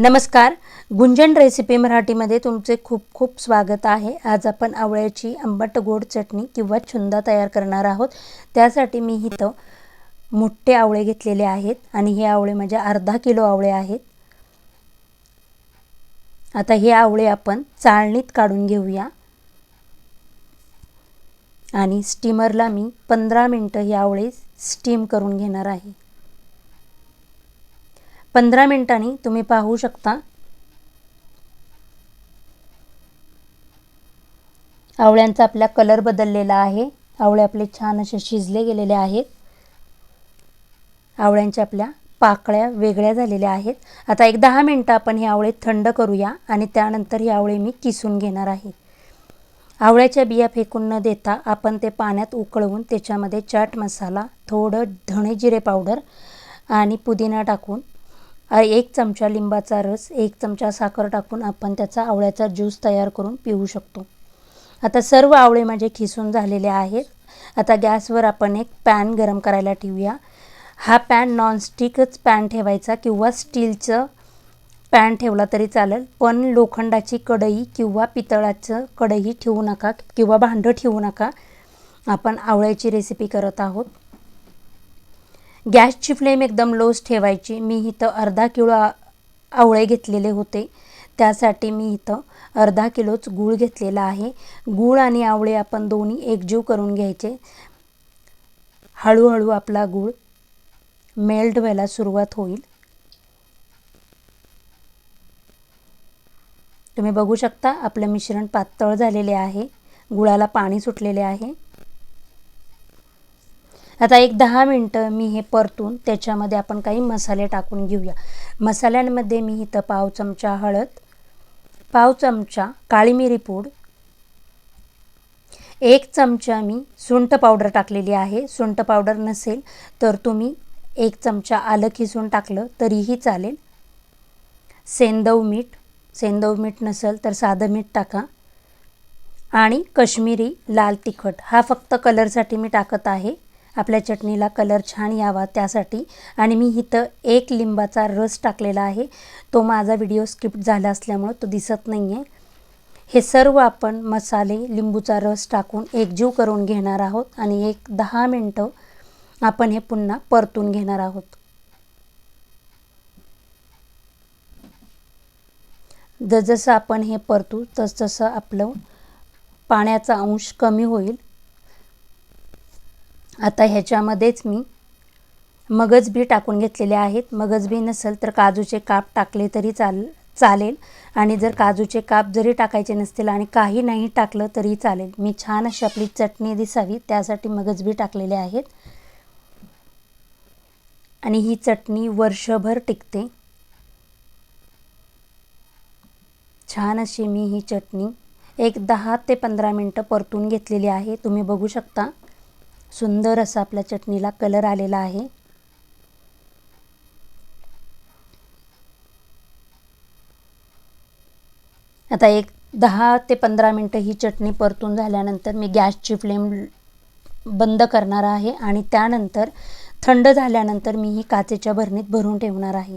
नमस्कार. गुंजन रेसिपी मराठीमध्ये तुमचे खूप खूप स्वागत आहे. आज आपण आवळ्याची आंबट गोड चटणी किंवा छुंदा तयार करणार आहोत. त्यासाठी मी इथं मोठे आवळे घेतलेले आहेत आणि हे आवळे म्हणजे अर्धा किलो आवळे आहेत. आता हे आवळे आपण चाळणीत काढून घेऊया. आणि स्टीमरला मी पंधरा मिनटं हे आवळे स्टीम करून घेणार आहे. पंधरा मिनिटांनी तुम्ही पाहू शकता. आवळ्यांचा आपला कलर बदललेला आहे. आवळे आपले छान असे शिजले गेलेले आहेत. आवळ्यांच्या आपल्या पाकळ्या वेगळ्या झालेल्या आहेत. आता एक दहा मिनटं आपण हे आवळे थंड करूया आणि त्यानंतर हे आवळे मी किसून घेणार आहे. आवळ्याच्या बिया फेकून न देता आपण ते पाण्यात उकळवून त्याच्यामध्ये चाट मसाला थोडं धणे जिरे पावडर आणि पुदिना टाकून एक चमचा लिंबाचा रस एक चमचा साखर टाकून आपण त्याचा आवळ्याचा ज्यूस तयार करून पिऊ शकतो. आता सर्व आवळे माझे खिसून झालेले आहेत. आता गॅसवर आपण एक पॅन गरम करायला ठेवूया. हा पॅन नॉनस्टिकच पॅन ठेवायचा किंवा स्टीलचं पॅन ठेवला तरी चालेल पण लोखंडाची कढई किंवा पितळाचं कढई ठेवू नका किंवा भांडं ठेवू नका. आपण आवळ्याची रेसिपी करत आहोत. गॅसची फ्लेम एकदम लोज ठेवायची. मी इथं अर्धा किलो आवळे घेतलेले होते. त्यासाठी मी इथं अर्धा किलोच गूळ घेतलेला आहे. गूळ आणि आवळे आपण दोन्ही एकजीव करून घ्यायचे. हळूहळू आपला गूळ मेल्ट व्हायला सुरुवात होईल. तुम्ही बघू शकता आपलं मिश्रण पातळ झालेले आहे. गुळाला पाणी सुटलेले आहे. आता एक दहा मिनटं मी हे परतून त्याच्यामध्ये आपण काही मसाले टाकून घेऊया. मसाल्यांमध्ये मी इथं पाव चमचा हळद पाव चमचा काळी मिरी पूड एक चमचा मी सुंठ पावडर टाकलेली आहे. सुंठ पावडर नसेल तर तुम्ही एक चमचा आलं खिसून टाकलं तरीही चालेल. सेंदव मीठ सेंदव मीठ नसेल तर साधं मीठ टाका. आणि कश्मीरी लाल तिखट हा फक्त कलरसाठी मी टाकत आहे. आपल्या चटणीला कलर छान यावा त्यासाठी. आणि मी इथं एक लिंबाचा रस टाकलेला आहे. तो माझा व्हिडिओ स्किप झाला असल्यामुळं तो दिसत नाही आहे हे सर्व आपण मसाले लिंबूचा रस टाकून एकजीव करून घेणार आहोत. आणि एक दहा मिनटं आपण हे पुन्हा परतून घेणार आहोत. जसजसं आपण हे परतू तसतसं आपलं पाण्याचा अंश कमी होईल. आता ह्याच्यामध्येच मी मगजबी टाकून घेतलेले आहेत. मगजबी नसेल तर काजूचे काप टाकले तरी चाल चालेल. आणि जर काजूचे काप जरी टाकायचे नसतील आणि काही नाही टाकलं तरी चालेल. मी छान अशी आपली चटणी दिसावी त्यासाठी मगजबी टाकलेले आहेत. आणि ही चटणी वर्षभर टिकते. छान अशी मी ही चटणी एक दहा ते पंधरा मिनटं परतून घेतलेली आहे. तुम्ही बघू शकता. सुंदर असा आपल्या चटणीला कलर आलेला आहे. आता एक दहा ते पंधरा मिनटं ही चटणी परतून झाल्यानंतर मी गॅसची फ्लेम बंद करणार आहे आणि त्यानंतर थंड झाल्यानंतर मी ही काचेच्या भरणीत भरून ठेवणार आहे.